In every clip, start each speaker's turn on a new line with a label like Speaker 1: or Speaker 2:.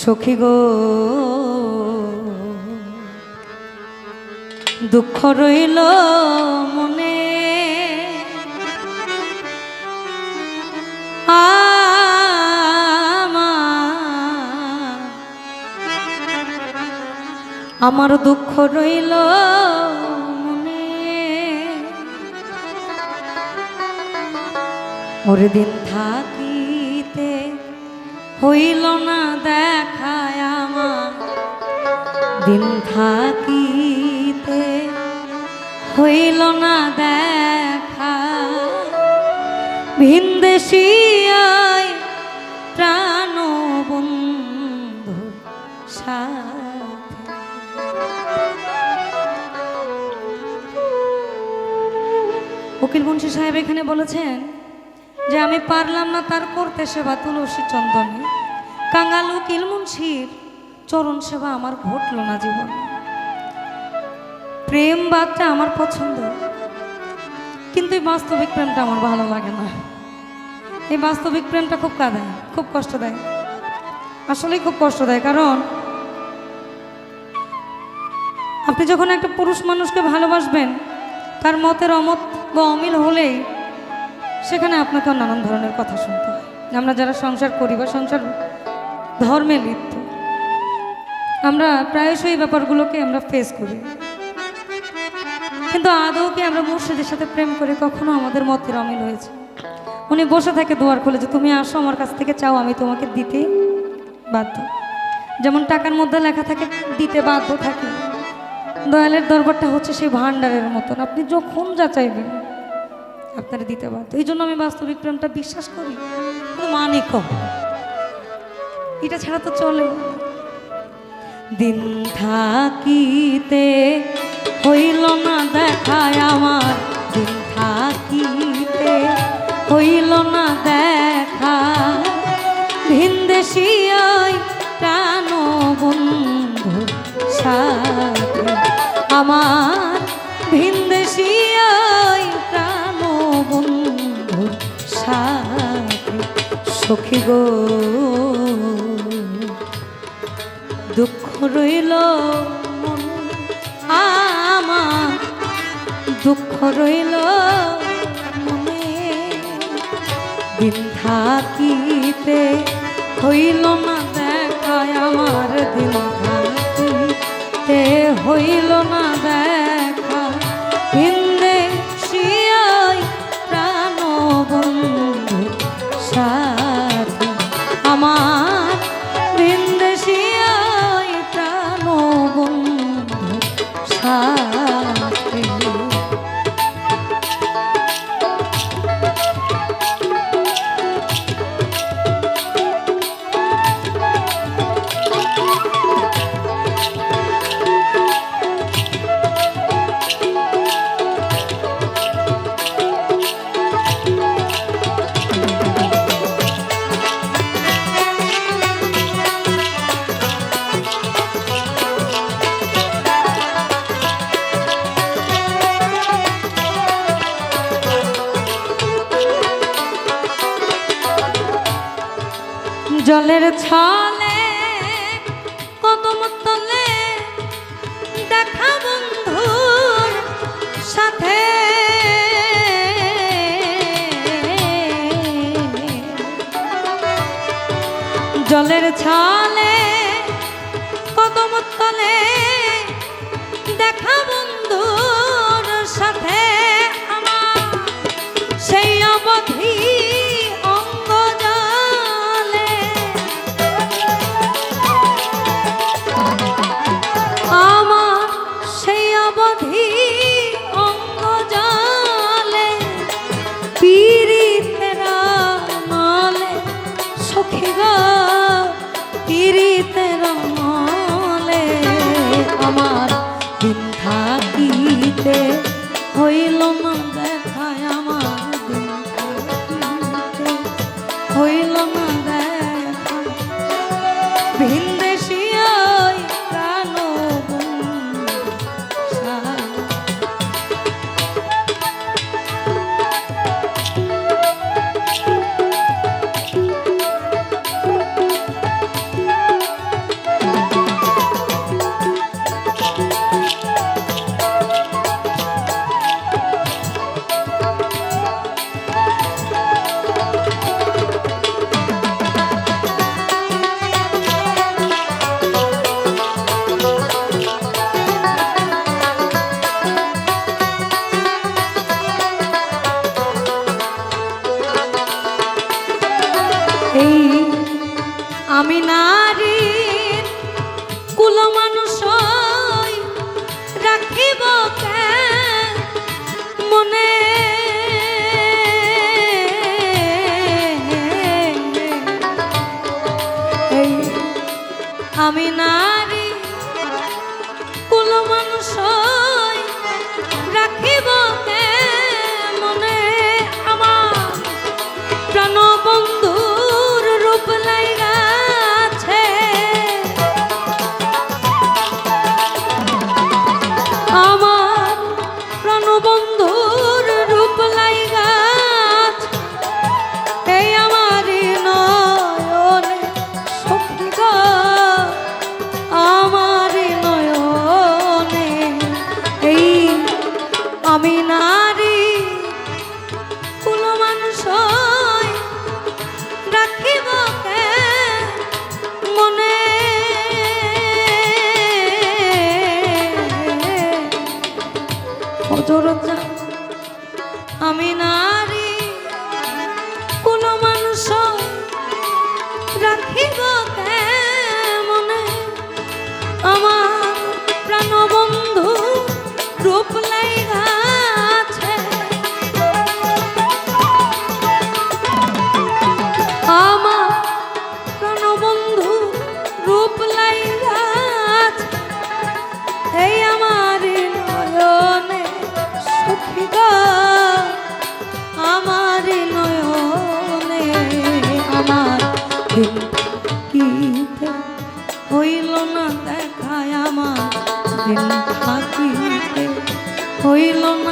Speaker 1: সখী গো। দুঃখ রইল মনে। আমার দুঃখ রইল মনে। ওর দিন থাকিতে হইল না দেখায় আমার। দিন থাকিতে হইল না দেখা। ভিনদেশিয়ায় প্রাণ বন্ধু উকিল মুন্সি সাহেব এখানে বলেছেন যে, আমি পারলাম না তার করতে সেবা তুলসী চন্দনে। কাঙ্গাল উকিল মুন্সির চরণ সেবা আমার ঘটলো না জীবন। প্রেম বাদটা আমার পছন্দ, কিন্তু এই বাস্তবিক প্রেমটা আমার ভালো লাগে না। এই বাস্তবিক প্রেমটা খুব কাঁদায়, খুব কষ্ট দেয়। আসলেই খুব কষ্ট দেয়, কারণ আপনি যখন একটা পুরুষ মানুষকে ভালোবাসবেন, তার মতের অমত বা অমিল হলেই সেখানে আপনাকেও নানান ধরনের কথা শুনতে হয়। আমরা যারা সংসার করি বা সংসার ধর্মে লিপ্ত। আমরা প্রায়শই ব্যাপারগুলোকে আমরা ফেস করি। কিন্তু আদৌ কি আমরা মুর্শিদের সাথে প্রেম করে কখনো আমাদের মতের অমিল হয়েছে। উনি বসে থাকে দুয়ার খুলে যে, তুমি আসো আমার কাছ থেকে, চাও আমি তোমাকে দিতে বাধ্য। যেমন টাকার মধ্যে লেখা থাকে, দিতে বাধ্য থাকে। দয়ালের দরবারটা হচ্ছে সেই ভান্ডারের মতন। আপনি যখন যা চাইবেন, আপনারা দিতে বাধ্য। এই জন্য আমি বাস্তবিক প্রেমটা বিশ্বাস করি। মানে কম এটা ছাড়া তো চলে দিন থাকিতে হইল না দেখায় আমার। দিন থাকিতে হইল না দেখা ভিনদেশিয়াই প্রাণ বন্ধু সাথে আমার। ভিনদেশিয়াই প্রাণ বন্ধু সাথে সখী গো। দুঃখ রইল আমার দুঃখ রইল মনে। দিন থাকিতে হইল না দেখায়, আমার দিন থাকিতে হইল না জলের ছলে আমার এই আমি নারীর কুল মানুষ রাখিব মনে? আমি না থাকিতে হইল না।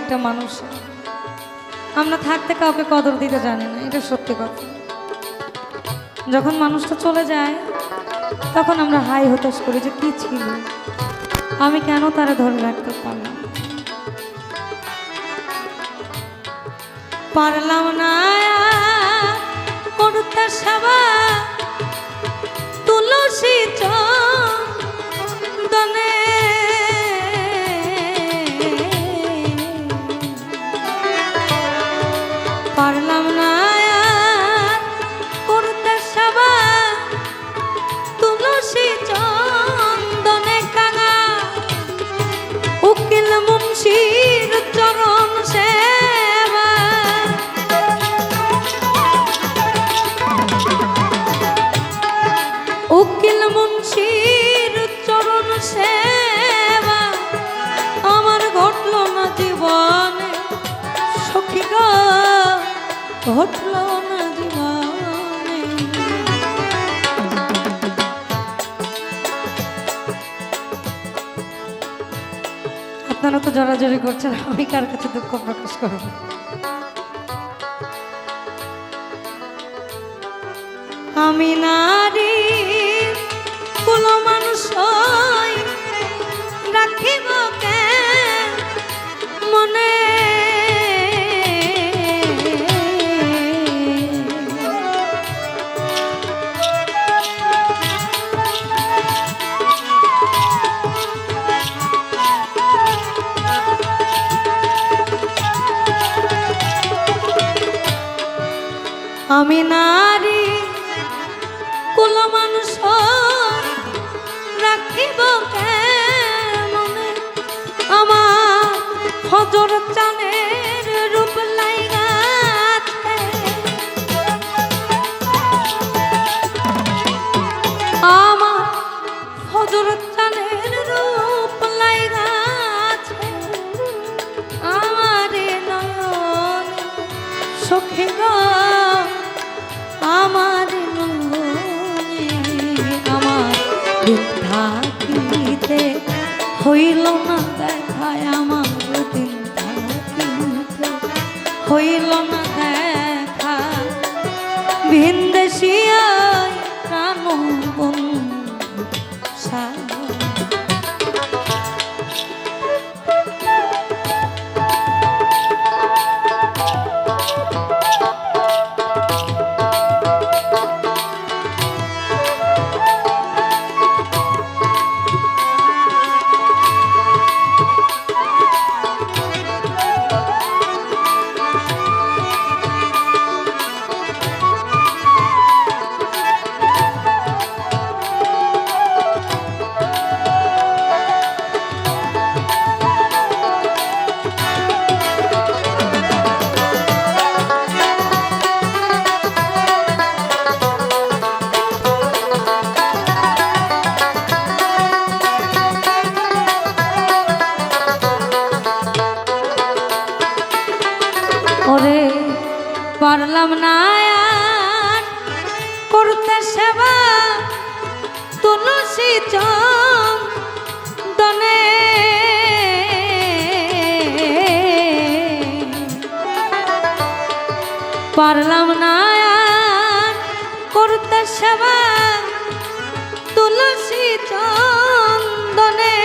Speaker 1: একটা মানুষ। আমরা থাকতে কাউকে কদর দিতে জানি না, এটা সত্যি কথা। যখন মানুষটা চলে যায়, তখন আমরা হাই হতাশ করি যে কি ছিল? আমি কেন তারা ধরে রাখতে পারলাম? পারলাম না, করতে সবা তুলসী চন্দনে না আপনারা তো জড়াজড়ি করছেন আমি কার কাছে দুঃখ প্রকাশ করব? আমি নারী থাকিতে হইল না দেখায় আমার দিন থাকিতে। হইল না দেখা পারলাম না করতে সেবা তুলসী চন্দনে পারলাম না করতে সেবা তুলসী চন্দনে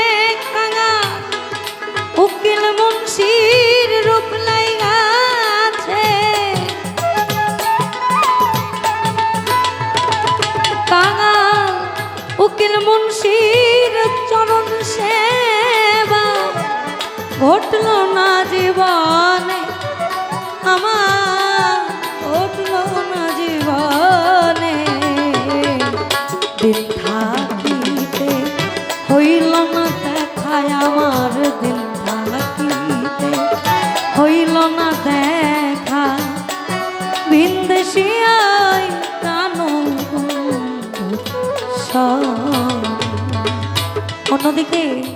Speaker 1: উকিল মুন্সির চরণ সেবা ঘটল না অন্যদিকে